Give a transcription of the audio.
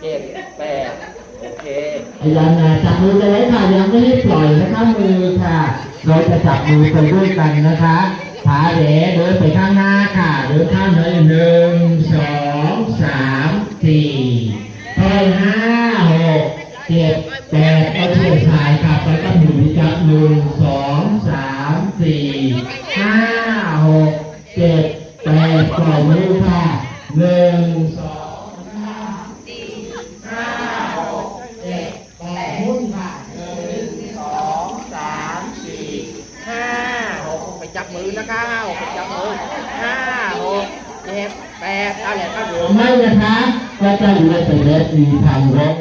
เจ็ดแปดโอเคยายามนะจับมือกันไว้ค่ะยังไม่ให้ปล่อยนะคะมือค่ะเราจะจับมือไปด้วยกันนะคะขาเหลเดินไปข้างหน้าค่ะเดินข้ามเลยหนึ่งสองสามสี่ค่อยห้าหกเจ็ดแปดก็ช่วยชายค่ะแล้วก็หมุนจับหนึ่งสองสามสี่ห้าหกเจ็ดแปดปล่อยมือค่ะหนึ่งสองสามสี่ห้าหกเจ็ดแปดหมุนค่ะหนึ่ง สองสามสี่ห้าหกไป จับมือนะคะหกไปจับมือห้าหกเจ็ดแปดอะไรก็เหลือไม่นะคะก็จะอยู่ในเล็บมีทางรบ